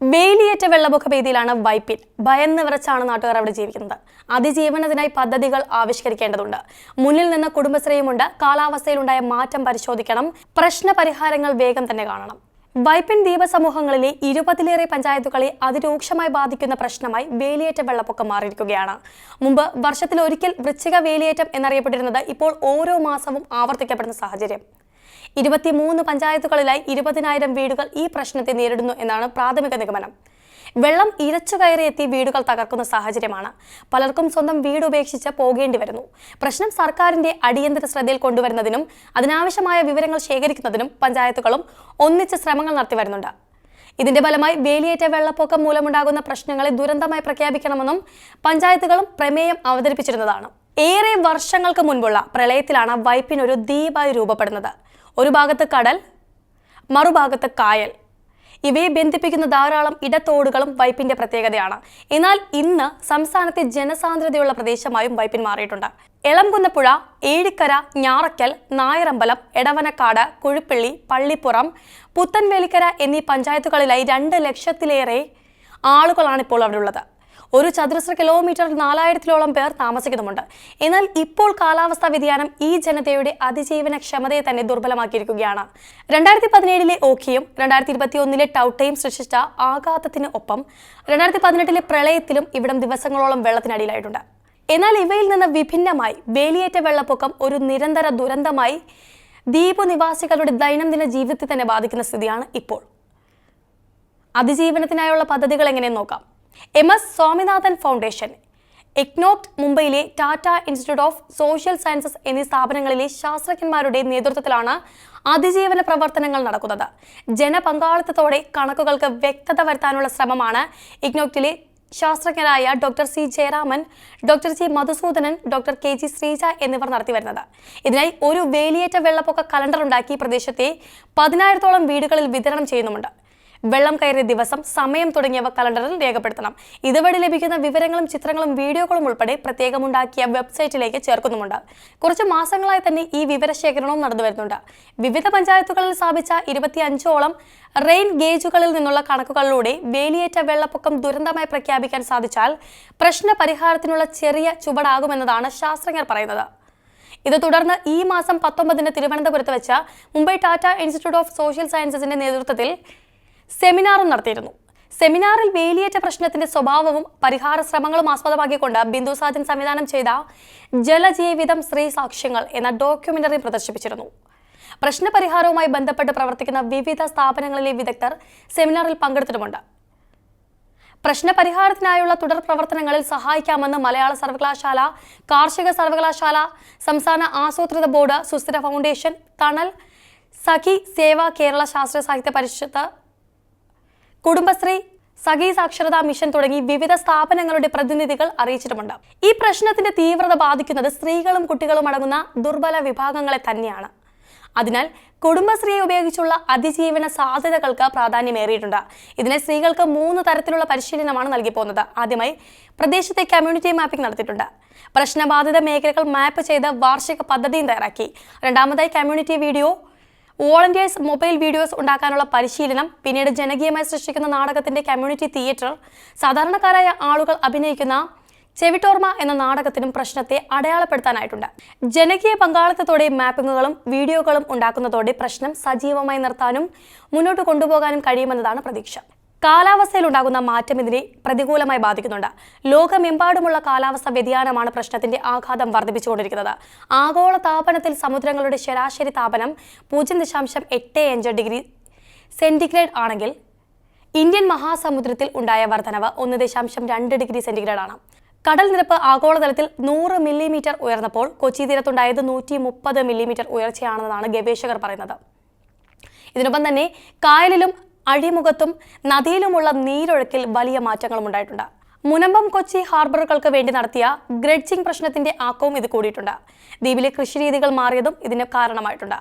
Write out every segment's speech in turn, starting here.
വേലിയേറ്റ വെള്ളപ്പൊക്ക ഭീതിയിലാണ് വൈപ്പിൻ. ഭയന്ന് വിറച്ചാണ് നാട്ടുകാർ അവിടെ ജീവിക്കുന്നത്. അതിജീവനത്തിനായി പദ്ധതികൾ ആവിഷ്കരിക്കേണ്ടതുണ്ട്. മുന്നിൽ നിന്ന് കുടുംബശ്രീയുമുണ്ട്. കാലാവസ്ഥയിലുണ്ടായ മാറ്റം പരിശോധിക്കണം. പ്രശ്ന പരിഹാരങ്ങൾ വേഗം തന്നെ കാണണം. വൈപ്പിൻ ദ്വീപ സമൂഹങ്ങളിലെ ഇരുപതിലേറെ പഞ്ചായത്തുകളെ അതിരൂക്ഷമായി ബാധിക്കുന്ന പ്രശ്നമായി വേലിയേറ്റ വെള്ളപ്പൊക്കം മാറിയിരിക്കുകയാണ്. മുമ്പ് വർഷത്തിൽ ഒരിക്കൽ വൃശ്ചിക വേലിയേറ്റം എന്നറിയപ്പെട്ടിരുന്നത് ഇപ്പോൾ ഓരോ മാസവും ആവർത്തിക്കപ്പെടുന്ന സാഹചര്യം. ഇരുപത്തിമൂന്ന് പഞ്ചായത്തുകളിലായി ഇരുപതിനായിരം വീടുകൾ ഈ പ്രശ്നത്തെ നേരിടുന്നു എന്നാണ് പ്രാഥമിക നിഗമനം. വെള്ളം ഇരച്ചു കയറി എത്തി വീടുകൾ തകർക്കുന്ന സാഹചര്യമാണ്. പലർക്കും സ്വന്തം വീട് ഉപേക്ഷിച്ച് പോകേണ്ടി വരുന്നു. പ്രശ്നം സർക്കാരിന്റെ അടിയന്തര ശ്രദ്ധയിൽ കൊണ്ടുവരുന്നതിനും അതിനാവശ്യമായ വിവരങ്ങൾ ശേഖരിക്കുന്നതിനും പഞ്ചായത്തുകളും ഒന്നിച്ച് ശ്രമങ്ങൾ നടത്തി വരുന്നുണ്ട്. ഇതിന്റെ ഫലമായി വേലിയേറ്റ വെള്ളപ്പൊക്കം മൂലമുണ്ടാകുന്ന പ്രശ്നങ്ങളെ ദുരന്തമായി പ്രഖ്യാപിക്കണമെന്നും പഞ്ചായത്തുകളും പ്രമേയം അവതരിപ്പിച്ചിരുന്നതാണ്. ഏറെ വർഷങ്ങൾക്ക് മുൻപുള്ള പ്രളയത്തിലാണ് വൈപ്പിനൊരു ദ്വീപായി രൂപപ്പെടുന്നത്. ഒരു ഭാഗത്ത് കടൽ മറുഭാഗത്ത് കായൽ. ഇവയെ ബന്ധിപ്പിക്കുന്ന ധാരാളം ഇടത്തോടുകളും വൈപ്പിന്റെ പ്രത്യേകതയാണ്. എന്നാൽ ഇന്ന് സംസ്ഥാനത്തെ ജനസാന്ദ്രതയുള്ള പ്രദേശമായും വൈപ്പിൻ മാറിയിട്ടുണ്ട്. എളംകുന്നപ്പുഴ ഏഴിക്കര ഞാറക്കൽ നായരമ്പലം എടവനക്കാട് കുഴിപ്പള്ളി പള്ളിപ്പുറം പുത്തൻവേലിക്കര എന്നീ പഞ്ചായത്തുകളിലായി രണ്ട് ലക്ഷത്തിലേറെ ആളുകളാണ് ഇപ്പോൾ അവിടെ ഉള്ളത് ഒരു ചതുരശ്ര കിലോമീറ്റർ നാലായിരത്തിലോളം പേർ താമസിക്കുന്നുമുണ്ട്. എന്നാൽ ഇപ്പോൾ കാലാവസ്ഥാ വ്യതിയാനം ഈ ജനതയുടെ അതിജീവന ക്ഷമതയെ തന്നെ ദുർബലമാക്കിയിരിക്കുകയാണ്. രണ്ടായിരത്തി പതിനേഴിലെ ഓഖിയും രണ്ടായിരത്തി ഇരുപത്തി ഒന്നിലെ ടൗട്ടയും സൃഷ്ടിച്ച ആഘാതത്തിന് ഒപ്പം രണ്ടായിരത്തി പതിനെട്ടിലെ പ്രളയത്തിലും ഇവിടം ദിവസങ്ങളോളം വെള്ളത്തിനടിയിലായിട്ടുണ്ട്. എന്നാൽ ഇവയിൽ നിന്ന് വിഭിന്നമായി വേലിയേറ്റ വെള്ളപ്പൊക്കം ഒരു നിരന്തര ദുരന്തമായി ദ്വീപ് നിവാസികളുടെ ദൈനംദിന ജീവിതത്തെ തന്നെ ബാധിക്കുന്ന സ്ഥിതിയാണ് ഇപ്പോൾ. അതിജീവനത്തിനായുള്ള പദ്ധതികൾ എങ്ങനെ നോക്കാം. എം എസ് സ്വാമിനാഥൻ ഫൗണ്ടേഷൻ എക്നോക്ട് മുംബൈയിലെ Tata institute of social sciences എന്നീ സ്ഥാപനങ്ങളിലെ ശാസ്ത്രജ്ഞന്മാരുടെ നേതൃത്വത്തിലാണ് അതിജീവന പ്രവർത്തനങ്ങൾ നടക്കുന്നത്. ജനപങ്കാളിത്തത്തോടെ കണക്കുകൾക്ക് വ്യക്തത വരുത്താനുള്ള ശ്രമമാണ് ഇഗ്നോക്റ്റിലെ ശാസ്ത്രജ്ഞരായ doctor C Jayaraman doctor G Madhusudanan doctor K G Sreeja എന്നിവർ നടത്തിവരുന്നത് ഇതിനായി ഒരു വേലിയേറ്റ വെള്ളപ്പൊക്ക കലണ്ടർ ഉണ്ടാക്കി പ്രദേശത്തെ പതിനായിരത്തോളം വീടുകളിൽ വിതരണം ചെയ്യുന്നുമുണ്ട്. വെള്ളം കയറിയ ദിവസം സമയം തുടങ്ങിയവ കലണ്ടറിൽ രേഖപ്പെടുത്തണം. ഇതുവഴി ലഭിക്കുന്ന വിവരങ്ങളും ചിത്രങ്ങളും വീഡിയോകളും ഉൾപ്പെടെ പ്രത്യേകമുണ്ടാക്കിയ വെബ്സൈറ്റിലേക്ക് ചേർക്കുന്നുമുണ്ട്. കുറച്ച് മാസങ്ങളായി തന്നെ ഈ വിവരശേഖരണവും നടന്നു വരുന്നുണ്ട്. വിവിധ പഞ്ചായത്തുകളിൽ സ്ഥാപിച്ച ഇരുപത്തിയഞ്ചോളം റെയിൻ ഗേജുകളിൽ നിന്നുള്ള കണക്കുകളിലൂടെ വേലിയേറ്റ വെള്ളപ്പൊക്കം ദുരന്തമായി പ്രഖ്യാപിക്കാൻ സാധിച്ചാൽ പ്രശ്ന പരിഹാരത്തിനുള്ള ചെറിയ ചുവടാകുമെന്നതാണ് ശാസ്ത്രജ്ഞർ പറയുന്നത്. ഇത് തുടർന്ന് ഈ മാസം പത്തൊമ്പതിന് തിരുവനന്തപുരത്ത് വെച്ച Mumbai Tata institute of social സയൻസസിന്റെ നേതൃത്വത്തിൽ സെമിനാറും നടത്തിയിരുന്നു. സെമിനാറിൽ വേലിയേറ്റ പ്രശ്നത്തിന്റെ സ്വഭാവവും പരിഹാര ശ്രമങ്ങളും ആസ്പദമാക്കിക്കൊണ്ട് ബിന്ദു സാജൻ സംവിധാനം ചെയ്ത ജലജീവിതം സ്ത്രീ സാക്ഷ്യങ്ങൾ എന്ന ഡോക്യുമെന്ററി പ്രദർശിപ്പിച്ചിരുന്നു. പ്രശ്നപരിഹാരവുമായി ബന്ധപ്പെട്ട് പ്രവർത്തിക്കുന്ന വിവിധ സ്ഥാപനങ്ങളിലെ വിദഗ്ധർ സെമിനാറിൽ പങ്കെടുത്തിട്ടുമുണ്ട്. പ്രശ്നപരിഹാരത്തിനായുള്ള തുടർ പ്രവർത്തനങ്ങളിൽ സഹായിക്കാമെന്ന് മലയാള സർവകലാശാല കാർഷിക സർവകലാശാല സംസ്ഥാന ആസൂത്രിത ബോർഡ് സുസ്ഥിര ഫൗണ്ടേഷൻ തണൽ സഖി സേവ കേരള ശാസ്ത്രീയ സാഹിത്യ പരിഷത്ത് കുടുംബശ്രീ സഖി സാക്ഷരതാ മിഷൻ തുടങ്ങി വിവിധ സ്ഥാപനങ്ങളുടെ പ്രതിനിധികൾ അറിയിച്ചിട്ടുമുണ്ട്. ഈ പ്രശ്നത്തിന്റെ തീവ്രത ബാധിക്കുന്നത് സ്ത്രീകളും കുട്ടികളും അടങ്ങുന്ന ദുർബല വിഭാഗങ്ങളെ തന്നെയാണ്. അതിനാൽ കുടുംബശ്രീയെ ഉപയോഗിച്ചുള്ള അതിജീവന സാധ്യതകൾക്ക് പ്രാധാന്യമേറിയിട്ടുണ്ട്. ഇതിനെ സ്ത്രീകൾക്ക് മൂന്ന് തരത്തിലുള്ള പരിശീലനമാണ് നൽകി പോകുന്നത് ആദ്യമായി പ്രദേശത്തെ കമ്മ്യൂണിറ്റി മാപ്പിംഗ് നടത്തിയിട്ടുണ്ട്. പ്രശ്നബാധിത മേഖലകൾ മാപ്പ് ചെയ്ത് വാർഷിക പദ്ധതിയും തയ്യാറാക്കി. രണ്ടാമതായി community video volunteers mobile videos ഉണ്ടാക്കാനുള്ള പരിശീലനം പിന്നീട് ജനകീയമായി സൃഷ്ടിക്കുന്ന നാടകത്തിന്റെ കമ്മ്യൂണിറ്റി തിയേറ്റർ സാധാരണക്കാരായ ആളുകൾ അഭിനയിക്കുന്ന ചെവിട്ടോർമ എന്ന നാടകത്തിനും പ്രശ്നത്തെ അടയാളപ്പെടുത്താനായിട്ടുണ്ട്. ജനകീയ പങ്കാളിത്തത്തോടെ മാപ്പിങ്ങുകളും വീഡിയോകളും ഉണ്ടാക്കുന്നതോടെ പ്രശ്നം സജീവമായി നിർത്താനും മുന്നോട്ട് കൊണ്ടുപോകാനും കഴിയുമെന്നതാണ് പ്രതീക്ഷ. കാലാവസ്ഥയിൽ ഉണ്ടാകുന്ന മാറ്റം ഇതിനെ പ്രതികൂലമായി ബാധിക്കുന്നുണ്ട്. ലോകമെമ്പാടുമുള്ള കാലാവസ്ഥ വ്യതിയാനമാണ് പ്രശ്നത്തിന്റെ ആഘാതം വർദ്ധിപ്പിച്ചുകൊണ്ടിരിക്കുന്നത്. ആഗോള താപനത്തിൽ സമുദ്രങ്ങളുടെ ശരാശരി താപനം പൂജ്യം ദശാംശം എട്ട് അഞ്ച് ഡിഗ്രി സെന്റിഗ്രേഡ് ആണെങ്കിൽ ഇന്ത്യൻ മഹാസമുദ്രത്തിൽ ഉണ്ടായ വർധനവ് ഒന്ന് ദശാംശം രണ്ട് ഡിഗ്രി സെന്റിഗ്രേഡ് ആണ്. കടൽ നിരപ്പ് ആഗോളതലത്തിൽ നൂറ് മില്ലിമീറ്റർ ഉയർന്നപ്പോൾ കൊച്ചി തീരത്തുണ്ടായത് നൂറ്റി മുപ്പത് മില്ലിമീറ്റർ ഉയർച്ചയാണെന്നാണ് ഗവേഷകർ പറയുന്നത്. ഇതിനൊപ്പം തന്നെ കായലിലും അഴിമുഖത്തും നദിയിലുമുള്ള നീരൊഴുക്കിൽ വലിയ മാറ്റങ്ങളും ഉണ്ടായിട്ടുണ്ട്. മുനമ്പം കൊച്ചി ഹാർബറുകൾക്ക് വേണ്ടി നടത്തിയ ഗ്രഡ്ജിംഗ് പ്രശ്നത്തിന്റെ ആക്കവും ഇത് കൂടിയിട്ടുണ്ട്. ദ്വീപിലെ കൃഷിരീതികൾ മാറിയതും ഇതിന് കാരണമായിട്ടുണ്ട്.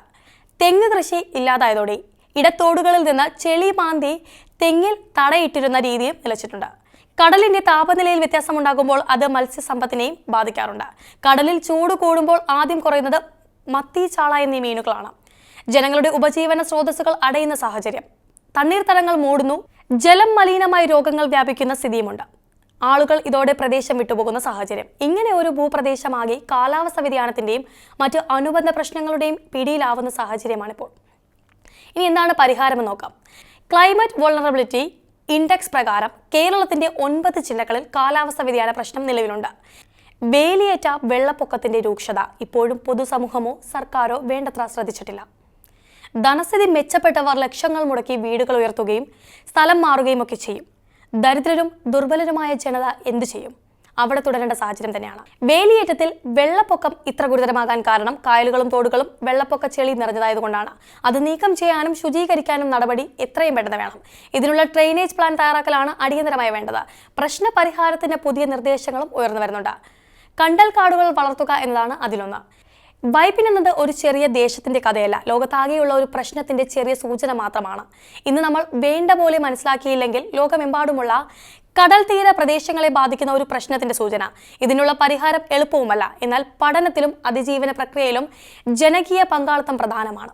തെങ്ങ് കൃഷി ഇല്ലാതായതോടെ ഇടത്തോടുകളിൽ നിന്ന് ചെളി മാന്തി തെങ്ങിൽ തടയിട്ടിരുന്ന രീതിയും നിലച്ചിട്ടുണ്ട്. കടലിന്റെ താപനിലയിൽ വ്യത്യാസമുണ്ടാകുമ്പോൾ അത് മത്സ്യസമ്പത്തിനെയും ബാധിക്കാറുണ്ട്. കടലിൽ ചൂട് കൂടുമ്പോൾ ആദ്യം കുറയുന്നത് മത്തി ചാള എന്നീ മീനുകളാണ്. ജനങ്ങളുടെ ഉപജീവന സ്രോതസ്സുകൾ അടയുന്ന സാഹചര്യം. തണ്ണീർത്തടങ്ങൾ മൂടുന്നു ജലം മലിനമായി രോഗങ്ങൾ വ്യാപിക്കുന്ന സ്ഥിതിയുമുണ്ട്. ആളുകൾ ഇതോടെ പ്രദേശം വിട്ടുപോകുന്ന സാഹചര്യം. ഇങ്ങനെ ഒരു ഭൂപ്രദേശമാകെ കാലാവസ്ഥ വ്യതിയാനത്തിന്റെയും മറ്റ് അനുബന്ധ പ്രശ്നങ്ങളുടെയും പിടിയിലാവുന്ന സാഹചര്യമാണിപ്പോൾ. ഇനി എന്താണ് പരിഹാരമെന്ന് നോക്കാം. ക്ലൈമറ്റ് വോൾണറബിലിറ്റി ഇൻഡെക്സ് പ്രകാരം കേരളത്തിന്റെ ഒൻപത് ജില്ലകളിൽ കാലാവസ്ഥ വ്യതിയാന പ്രശ്നം നിലവിലുണ്ട്. വേലിയേറ്റ വെള്ളപ്പൊക്കത്തിന്റെ രൂക്ഷത ഇപ്പോഴും പൊതുസമൂഹമോ സർക്കാരോ വേണ്ടത്ര ശ്രദ്ധിച്ചിട്ടില്ല. ധനസ്ഥിതി മെച്ചപ്പെട്ടവർ ലക്ഷങ്ങൾ മുടക്കി വീടുകൾ ഉയർത്തുകയും സ്ഥലം മാറുകയും ഒക്കെ ചെയ്യും. ദരിദ്രരും ദുർബലരുമായ ജനത എന്തു ചെയ്യും? അവിടെ തുടരേണ്ട സാഹചര്യം തന്നെയാണ്. വേലിയേറ്റത്തിൽ വെള്ളപ്പൊക്കം ഇത്ര ഗുരുതരമാകാൻ കാരണം കായലുകളും തോടുകളും വെള്ളപ്പൊക്ക ചെളി നിറഞ്ഞതായതുകൊണ്ടാണ് അത് നീക്കം ചെയ്യാനും ശുചീകരിക്കാനും നടപടി എത്രയും പെട്ടെന്ന് വേണം. ഇതിനുള്ള ഡ്രെയിനേജ് പ്ലാൻ തയ്യാറാക്കലാണ് അടിയന്തരമായി വേണ്ടത്. പ്രശ്ന പരിഹാരത്തിന്റെ പുതിയ നിർദ്ദേശങ്ങളും ഉയർന്നു വരുന്നുണ്ട്. കണ്ടൽ കാടുകൾ വളർത്തുക എന്നതാണ് അതിലൊന്ന്. വൈപ്പിൻ എന്നത് ഒരു ചെറിയ ദേശത്തിന്റെ കഥയല്ല. ലോകത്താകെയുള്ള ഒരു പ്രശ്നത്തിന്റെ ചെറിയ സൂചന മാത്രമാണ്. ഇന്ന് നമ്മൾ വേണ്ട പോലെ മനസ്സിലാക്കിയില്ലെങ്കിൽ ലോകമെമ്പാടുമുള്ള കടൽ തീര പ്രദേശങ്ങളെ ബാധിക്കുന്ന ഒരു പ്രശ്നത്തിന്റെ സൂചന. ഇതിനുള്ള പരിഹാരം എളുപ്പവുമല്ല. എന്നാൽ പഠനത്തിലും അതിജീവന പ്രക്രിയയിലും ജനകീയ പങ്കാളിത്തം പ്രധാനമാണ്.